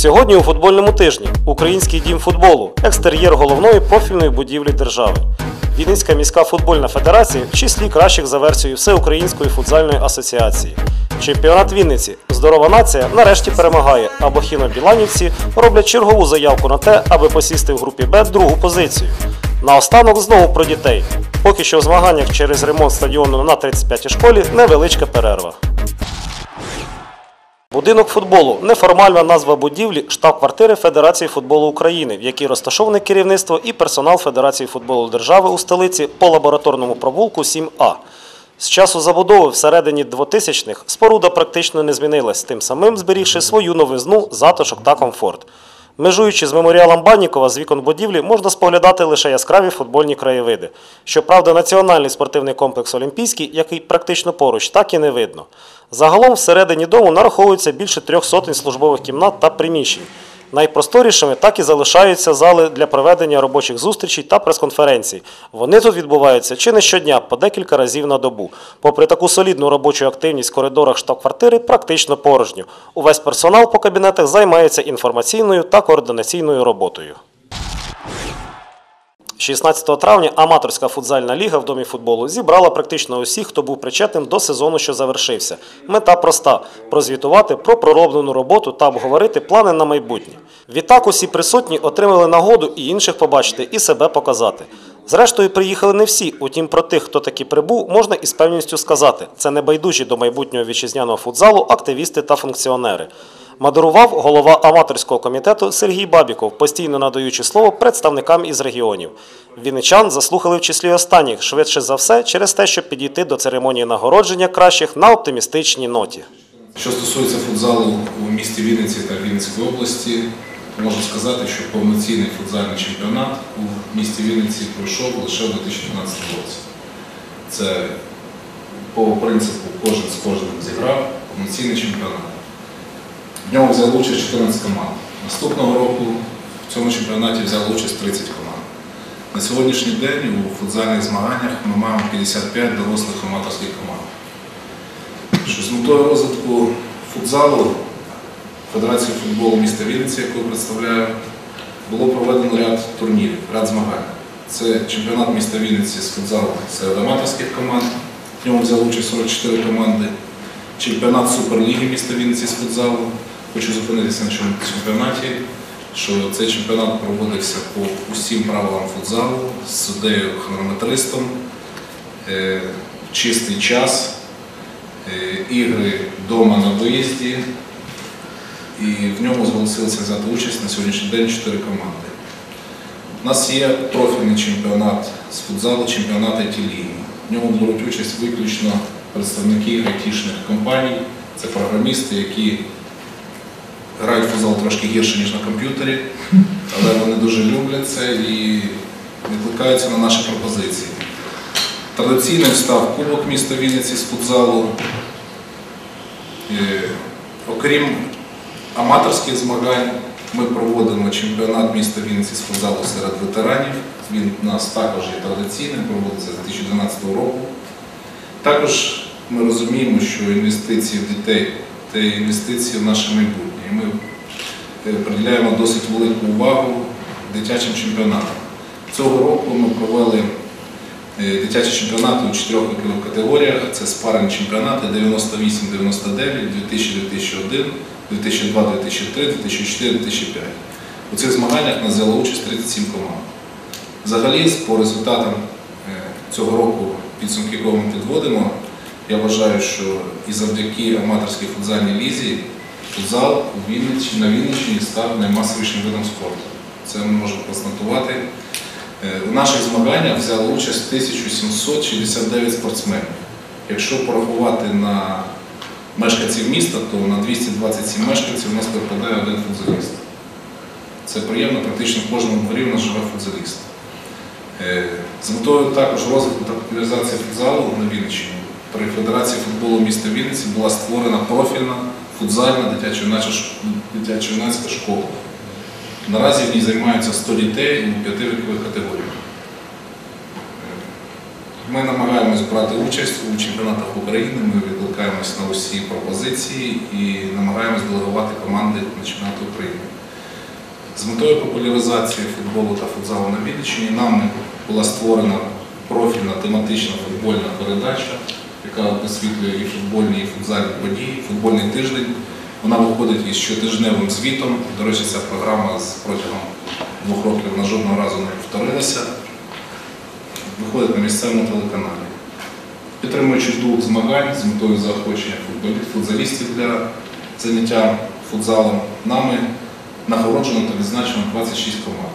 Сьогодні у футбольному тижні Український дім футболу, екстер'єр головної профільної будівлі держави. Вінницька міська футбольна федерація в числі кращих за версією Всеукраїнської футзальної асоціації. Чемпіонат Вінниці Здорова нація нарешті перемагає, а бохіно-біланівці роблять чергову заявку на те, аби посісти в групі Б другу позицію. Наостанок знову про дітей. Поки що в змаганнях через ремонт стадіону на 35-й школі невеличка перерва. Будинок футболу неформальна назва будівлі штаб-квартири Федерації футболу України, в якій розташоване керівництво і персонал Федерації футболу держави у столиці по лабораторному провулку 7А. З часу забудови всередині 2000-х споруда практично не змінилась, тим самим зберігши свою новизну, затишок та комфорт. Межуючи з меморіалом Баннікова, з вікон будівлі можна споглядати лише яскраві футбольні краєвиди. Щоправда, національний спортивний комплекс Олімпійський, який практично поруч, так і не видно. Загалом всередині дому нараховується більше трьох сотень службових кімнат та приміщень. Найпросторішими так і залишаються зали для проведення робочих зустрічей та прес-конференцій. Вони тут відбуваються чи не щодня, по декілька разів на добу. Попри таку солідну робочу активність в коридорах штаб-квартири практично порожньо. Увесь персонал по кабінетах займається інформаційною та координаційною роботою. 16 травня аматорська футзальна ліга в домі футболу зібрала практично усіх, хто був причетним до сезону, що завершився. Мета проста прозвітувати про пророблену роботу та обговорити плани на майбутнє. Відтак усі присутні отримали нагоду і інших побачити, і себе показати. Зрештою, приїхали не всі. Утім, про тих, хто таки прибув, можна із певністю сказати: це небайдужі до майбутнього вітчизняного футзалу активісти та функціонери. Модерував голова аматорського комітету Сергій Бабіков, постійно надаючи слово представникам із регіонів. Вінничан заслухали в числі останніх, швидше за все, через те, щоб підійти до церемонії нагородження кращих на оптимістичній ноті. Що стосується футзалу у місті Вінниці та Вінницької області, можу сказати, що повноцінний футзальний чемпіонат у місті Вінниці пройшов лише у 2012 році. Це по принципу кожен з кожним зіграв повноцінний чемпіонат. В ньому взяли участь 14 команд. Наступного року в цьому чемпіонаті взяли участь 30 команд. На сьогоднішній день у футзальних змаганнях ми маємо 55 дорослих аматорських команд. Що з метою розвитку футзалу Федерації футболу міста Вінниці, яку я представляю, було проведено ряд турнірів, ряд змагань. Це чемпіонат міста Вінниці з футзалу серед аматорських команд. В ньому взяли участь 44 команди. Чемпіонат Суперліги міста Вінниці з футзалу. Хочу зупинитися на цьому чемпіонаті, що цей чемпіонат проводився по усім правилам футзалу з суддею хронометристом, е, чистий час, е, ігри вдома на виїзді. І в ньому зголосилися взяти участь на сьогоднішній день чотири команди. У нас є профільний чемпіонат з футзалу, чемпіонат IT-ліги. В ньому беруть участь виключно представники айтішних компаній, це програмісти, які грають в футзал трошки гірше, ніж на комп'ютері, але вони дуже люблять це і відкликаються на наші пропозиції. Традиційним став Кубок міста Вінниці з футзалу. Е, Окрім аматорських змагань, ми проводимо чемпіонат міста Вінниці з футзалу серед ветеранів. Він у нас також є традиційним, проводиться з 2012 року. Також ми розуміємо, що інвестиції в дітей це інвестиції в наше майбутнє. І ми е, приділяємо досить велику увагу дитячим чемпіонатам. Цього року ми провели е, дитячі чемпіонати у чотирьох категоріях. Це спарені чемпіонати 98-99, 2000-2001, 2002-2003, 2004-2005. У цих змаганнях нас взяло участь 37 команд. Взагалі, по результатам е, цього року підсумки, кого ми підводимо, я вважаю, що і завдяки аматорській футзальній лізі футзал у Вінниччині, на Вінниччині став наймасовішим видом спорту. Це ми можемо констатувати. Е, У наших змаганнях взяло участь 1769 спортсменів. Якщо порахувати на мешканців міста, то на 227 мешканців у нас припадає один футзаліст. Це приємно, практично в кожному дворі у нас живе футзаліст. Е, З метою також розвитку та популяризації футзалу на Вінниччині при Федерації футболу міста Вінниці була створена профільна футзальна дитячо-юнацька школа. Наразі в ній займаються 100 дітей у п'яти вікових категоріях. Ми намагаємось брати участь у чемпіонатах України, ми відкликаємось на усі пропозиції і намагаємось делегувати команди на чемпіонат України. З метою популяризації футболу та футзалу на Вінниччині нами була створена профільна тематична футбольна передача, яка висвітлює і футбольні, і футзальні події. Футбольний тиждень. Вона виходить із щотижневим звітом. До речі, ця програма протягом двох років на жодного разу не повторилася. Виходить на місцевому телеканалі. Підтримуючи дух змагань з метою заохочення футболі- футзалістів для заняття футзалом, нами нагороджено та відзначено 26 команд.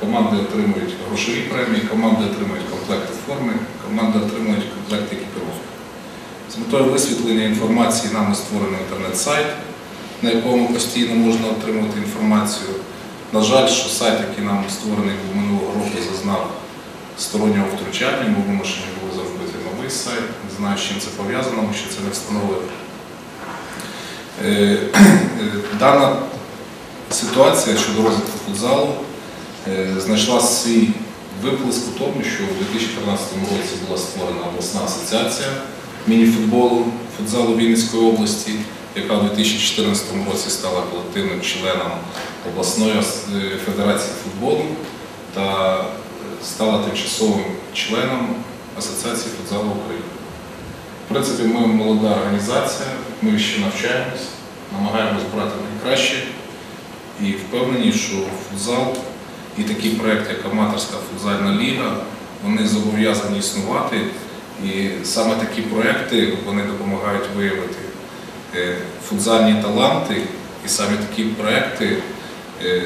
Команди отримують грошові премії, команди отримують комплекти форми, команди отримують комплекти метою висвітлення інформації нами створений інтернет-сайт, на якому постійно можна отримувати інформацію. На жаль, що сайт, який нам створений був минулого року, зазнав стороннього втручання, ми вимушені були зробити новий сайт. Не знаю, з чим це пов'язано, ми ще це не встановили. Е, Дана ситуація щодо розвитку футзалу е, знайшла свій виплеск у тому, що у 2013 році була створена обласна асоціація мініфутболу футзалу Вінницької області, яка у 2014 році стала колективним членом обласної е, федерації футболу та е, стала тимчасовим членом Асоціації футзалу України. В принципі, ми молода організація, ми ще навчаємось, намагаємось брати найкраще і впевнені, що футзал і такий проєкт, як аматорська футзальна ліга, вони зобов'язані існувати. І саме такі проекти вони допомагають виявити е, футзальні таланти, і саме такі проекти е,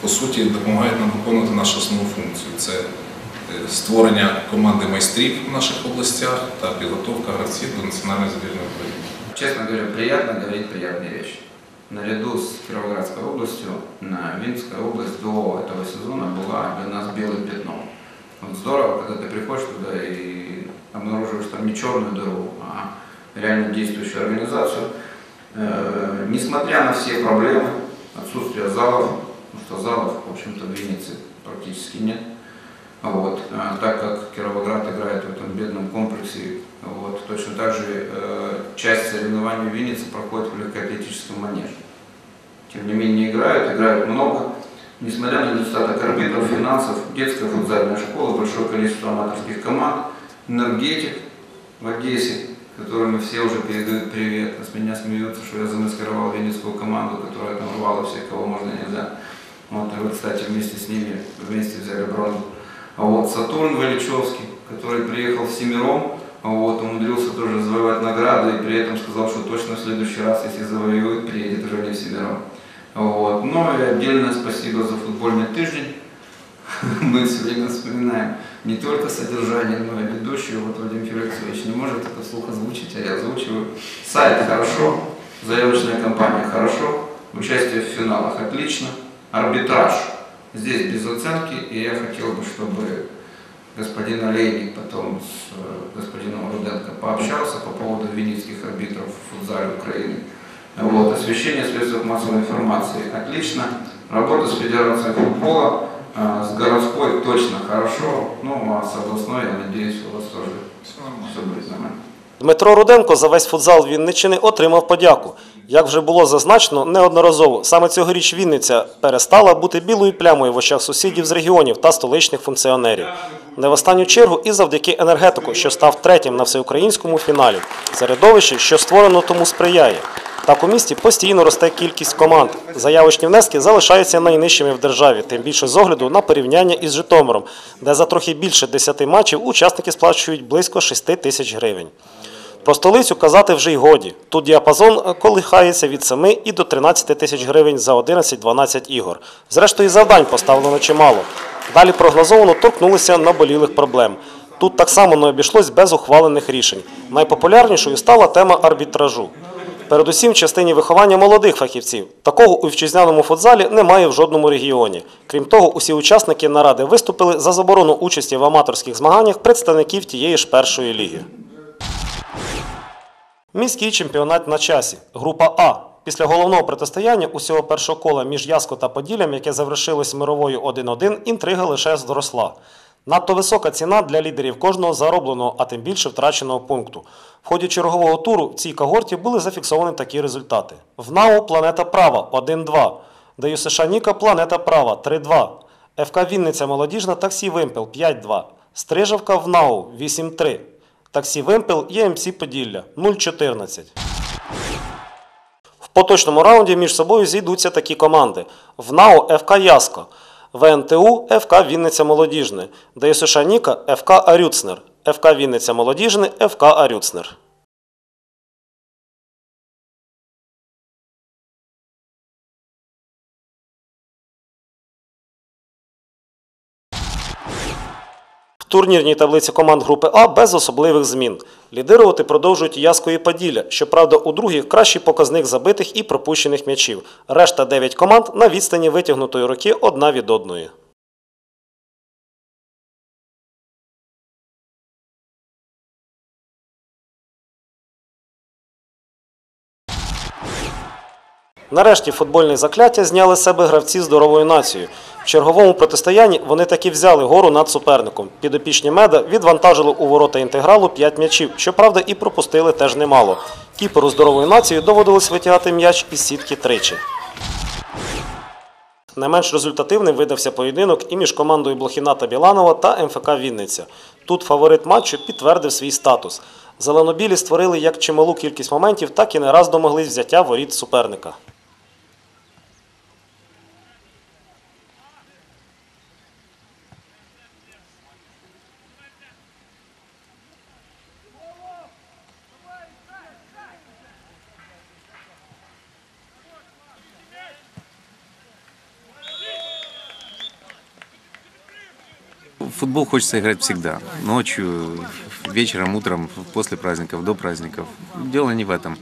по суті допомагають нам виконувати нашу основну функцію. Це е, створення команди майстрів в наших областях та підготовка гравців до національної збірної України. Честно говоря, приятно говорить приятные вещи. Наряду с Кировоградской областью, на Винская область до этого сезона была для нас белым пятном. Вот здорово, когда ты приходишь туда и Обнаруживаешь там не черную дыру, а реально действующую организацию. Э, несмотря на все проблемы, отсутствие залов, ну что залов, в общем-то, в Виннице практически нет, вот, а, так как Кировоград играет в этом бедном комплексе, вот, точно так же э, часть соревнований в Виннице проходит в легкоатлетическом манеже. Тем не менее играют, играют много. Несмотря на недостаток арбитров, финансов, детская футзальная школа, большое количество аматорских команд, энергетик в Одессе, которым все уже передают привет. С меня смеются, что я замаскировал винницкую команду, которая там рвала всех, кого можно нельзя. Вот, и вы, кстати, вместе с ними вместе взяли бронзу. А вот Сатурн Валичевский, который приехал в семером, а вот, умудрился тоже завоевать награды и при этом сказал, что точно в следующий раз, если завоюет, приедет уже не в семером. Вот. Ну и отдельное спасибо за футбольный тыждень. Мы все время вспоминаем не только содержание, но и ведущую. Вот Вадим Феликсович не может это вслух озвучить, а я озвучиваю. Сайт хорошо, заявочная кампания хорошо, участие в финалах отлично, арбитраж здесь без оценки, и я хотел бы, чтобы господин Олейник потом с э, господином Руденко пообщался по поводу винницких арбитров в футзале Украины. Вот, освещение средств массовой информации отлично, работа с Федерацией футбола, с городской точно хорошо, ну а с областной, я надеюсь, у вас тоже Все все будет нормально. Дмитро Руденко за весь футзал Вінниччини отримав подяку. Як вже було зазначено неодноразово, саме цьогоріч Вінниця перестала бути білою плямою в очах сусідів з регіонів та столичних функціонерів. Не в останню чергу і завдяки енергетику, що став третім на всеукраїнському фіналі. Середовище, що створено тому сприяє. Так у місті постійно росте кількість команд. Заявочні внески залишаються найнижчими в державі, тим більше з огляду на порівняння із Житомиром, де за трохи більше 10 матчів учасники сплачують близько 6 тисяч гривень. Про столицю казати вже й годі. Тут діапазон колихається від 7 і до 13 тисяч гривень за 11-12 ігор. Зрештою, завдань поставлено чимало. Далі прогнозовано торкнулися наболілих проблем. Тут так само не обійшлось без ухвалених рішень. Найпопулярнішою стала тема арбітражу. Передусім в частині виховання молодих фахівців. Такого у вітчизняному футзалі немає в жодному регіоні. Крім того, усі учасники наради виступили за заборону участі в аматорських змаганнях представників тієї ж першої ліги. Міський чемпіонат на часі. Група А. Після головного протистояння усього першого кола між Яско та Поділлям, яке завершилось мировою 1-1, інтрига лише зросла. Надто висока ціна для лідерів кожного заробленого, а тим більше втраченого пункту. В ході чергового туру в цій когорті були зафіксовані такі результати: в НАУ Планета Права 1-2, ДЮ США Ніка Планета Права 3-2, ФК Вінниця Молодіжна Таксі Вимпел 5-2, Стрижавка в НАУ 8-3, Таксі Вимпел ЄМС Поділля 0-14. В поточному раунді між собою зійдуться такі команди: в НАО ФК Яско, ВНТУ ФК Вінниця Молодіжне, ДСШ Ніка ФК Арюцнер, ФК Вінниця Молодіжне, ФК Арюцнер. Турнірній таблиці команд групи А без особливих змін. Лідирувати продовжують Яско і Поділля. Щоправда, у другій кращий показник забитих і пропущених м'ячів. Решта 9 команд на відстані витягнутої руки одна від одної. Нарешті футбольне закляття зняли себе гравці здоровою нацією. Черговому протистоянні вони таки взяли гору над суперником. Підопічні меда відвантажили у ворота інтегралу 5 м'ячів, щоправда, і пропустили теж немало. Кіперу здорової нації доводилось витягати м'яч із сітки тричі. Не менш результативним видався поєдинок і між командою Блохіна та Біланова та МФК Вінниця. Тут фаворит матчу підтвердив свій статус. Зеленобілі створили як чималу кількість моментів, так і не раз домоглись взяття воріт суперника. Футбол хочется играть всегда. Ночью, вечером, утром, после праздников, до праздников. Дело не в этом.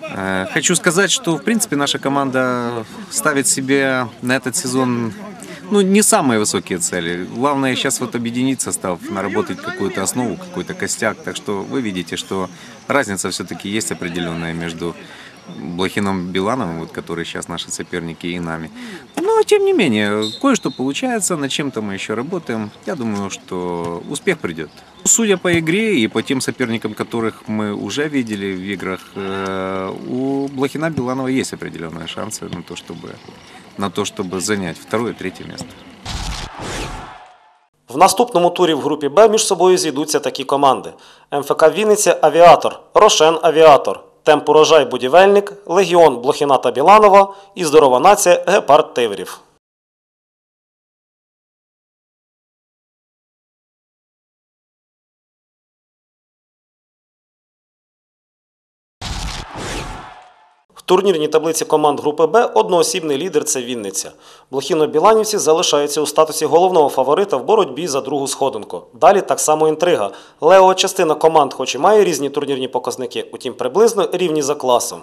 Э, Хочу сказать, что, в принципе, наша команда ставит себе на этот сезон ну, не самые высокие цели. Главное сейчас вот объединить состав, наработать какую-то основу, какой-то костяк. Так что вы видите, что разница все-таки есть определенная между Блохином Билановым, вот, который сейчас наши соперники, и нами. Но, тем не менее, кое-что получается, над чем-то мы еще работаем. Я думаю, что успех придет. Судя по игре и по тем соперникам, которых мы уже видели в играх, э, у Блохина Биланова есть определенные шансы на то, чтобы, на то, чтобы занять второе и третье место. В наступному турі в групі Б між собою зійдуться такі команди: МФК Вінниця Авіатор, Рошен Авіатор, Темп Урожай Будівельник, Легіон Блохіна та Біланова і Здорова нація Гепард Тиврів. Турнірній таблиці команд групи Б одноосібний лідер це Вінниця. Блохіно-біланівці залишаються у статусі головного фаворита в боротьбі за другу сходинку. Далі так само інтрига. Лео частина команд, хоч і має різні турнірні показники, утім приблизно рівні за класом.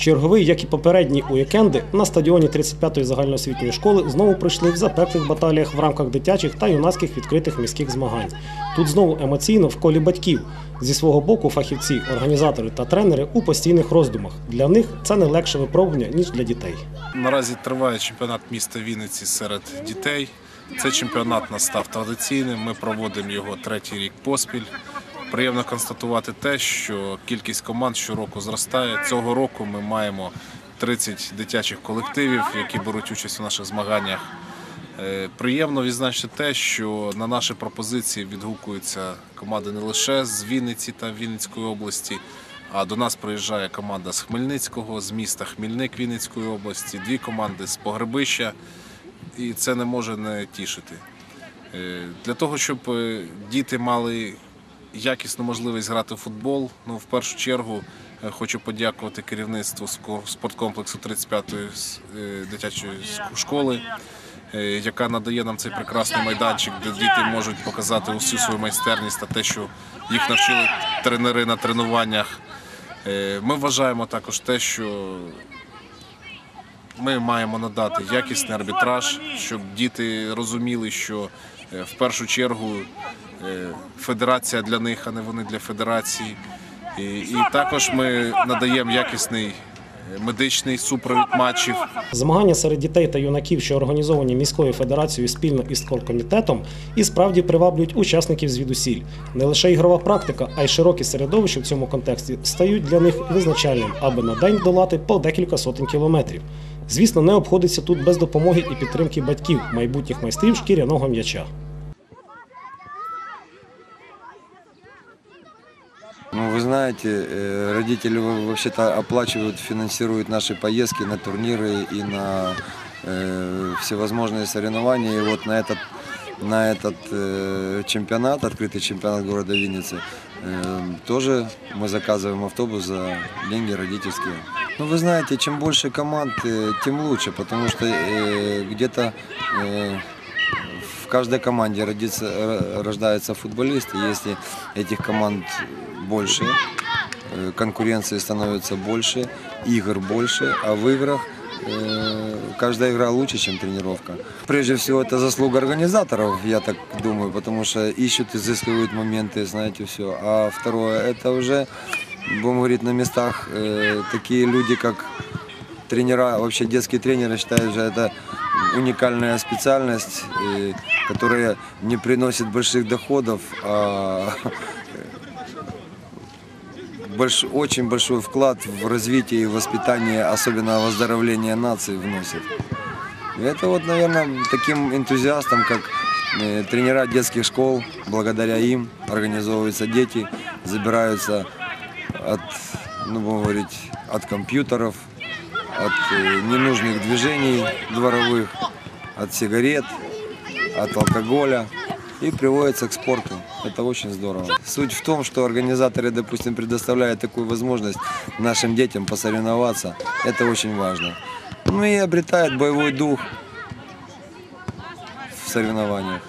Черговий, як і попередні уікенди, на стадіоні 35-ї загальноосвітньої школи знову пройшли в запеклих баталіях в рамках дитячих та юнацьких відкритих міських змагань. Тут знову емоційно в колі батьків. Зі свого боку, фахівці, організатори та тренери у постійних роздумах. Для них це не легше випробування, ніж для дітей. Наразі триває чемпіонат міста Вінниці серед дітей. Цей чемпіонат у нас став традиційним. Ми проводимо його третій рік поспіль. Приємно констатувати те, що кількість команд щороку зростає. Цього року ми маємо 30 дитячих колективів, які беруть участь у наших змаганнях. Е, Приємно відзначити те, що на наші пропозиції відгукуються команди не лише з Вінниці та Вінницької області, а до нас приїжджає команда з Хмельницького, з міста Хмільник Вінницької області, дві команди з Погребища, і це не може не тішити. Е, Для того, щоб е, діти мали якісну можливість грати в футбол, ну в першу чергу е, хочу подякувати керівництву спорткомплексу 35-ї е, дитячої школи, е, яка надає нам цей прекрасний майданчик, де діти можуть показати усю свою майстерність та те, що їх навчили тренери на тренуваннях. Ми вважаємо також те, що ми маємо надати якісний арбітраж, щоб діти розуміли, що в першу чергу федерація для них, а не вони для федерації. І, і також ми надаємо якісний е, медичний супровід матчів. Змагання серед дітей та юнаків, що організовані міською федерацією спільно із спорткомітетом, і справді приваблюють учасників звідусіль. Не лише ігрова практика, а й широкі середовища в цьому контексті стають для них визначальним, аби на день долати по декілька сотень кілометрів. Звісно, не обходиться тут без допомоги і підтримки батьків, майбутніх майстрів шкіряного м'яча. Ну, вы знаете, э, родители во- вообще-то оплачивают, финансируют наши поездки на турниры и на э, всевозможные соревнования. И вот на этот, на этот э, чемпионат, открытый чемпионат города Винницы, э, тоже мы заказываем автобус за деньги родительские. Ну, вы знаете, чем больше команд, э, тем лучше, потому что э, где-то э, в каждой команде родится, р- рождается футболист, и если этих команд больше, э, конкуренции становится больше, игр больше, а в играх э, каждая игра лучше, чем тренировка. Прежде всего, это заслуга организаторов, я так думаю, потому что ищут, изыскивают моменты, знаете, все. А второе, это уже, будем говорить, на местах э, такие люди, как тренера, вообще детские тренеры считают, что это уникальная специальность, э, которая не приносит больших доходов, а больш- очень большой вклад в развитие и воспитание, особенно выздоровление нации вносит. И это вот, наверное, таким энтузиастам, как э, тренера детских школ, благодаря им организовываются дети, забираются от, ну, будем говорить, от компьютеров, от э, ненужных движений дворовых, от сигарет, от алкоголя и приводятся к спорту. Это очень здорово. Суть в том, что организаторы, допустим, предоставляют такую возможность нашим детям посоревноваться. Это очень важно. Ну и обретает боевой дух в соревнованиях.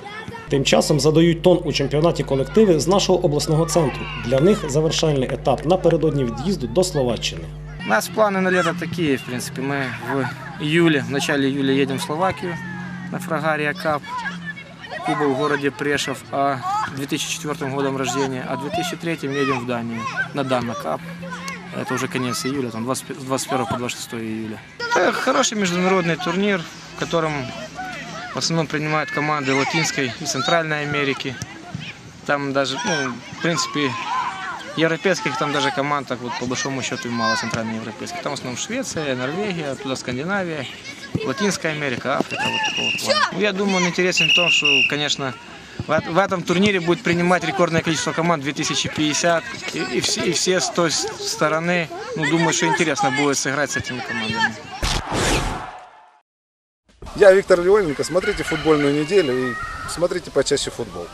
Тим часом задають тон у чемпіонаті колективи з нашого обласного центру. Для них завершальний етап напередодні від'їзду до Словаччини. У нас планы на лето такие, в принципе. Мы в июле, в начале июля едем в Словакию на Фрагария Кап. Куба в городе Прешев, а 2004 годом рождения, а 2003 едем в Данию на Дана Кап. Это уже конец июля, там 20 с 21 по 26 июля. Это хороший международный турнир, в котором в основном принимают команды Латинской и Центральной Америки. Там даже, ну, в принципе, европейских там даже команд, так вот по большому счету мало центральноевропейских. Там в основном Швеция, Норвегия, туда Скандинавия, Латинская Америка, Африка, вот такого плана. Ну, Я думаю, он интересен в том, что, конечно, в эт- в этом турнире будет принимать рекордное количество команд 2050, и, и все, и все с той стороны, ну, думаю, что интересно будет сыграть с этими командами. Я Виктор Леоненко. Смотрите футбольную неделю и смотрите почаще футбол.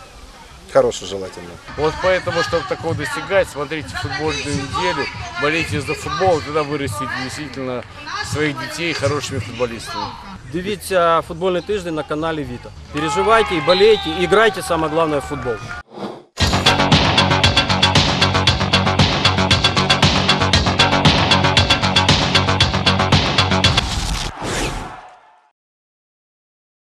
Хороший желательно. Вот поэтому, чтобы такого достигать, смотрите футбольную неделю, болейте за футбол, тогда вырастите действительно своих детей хорошими футболистами. Дивіться футбольний тиждень на каналі Віта. Переживайте і болейте, і грайте саме головне в футбол.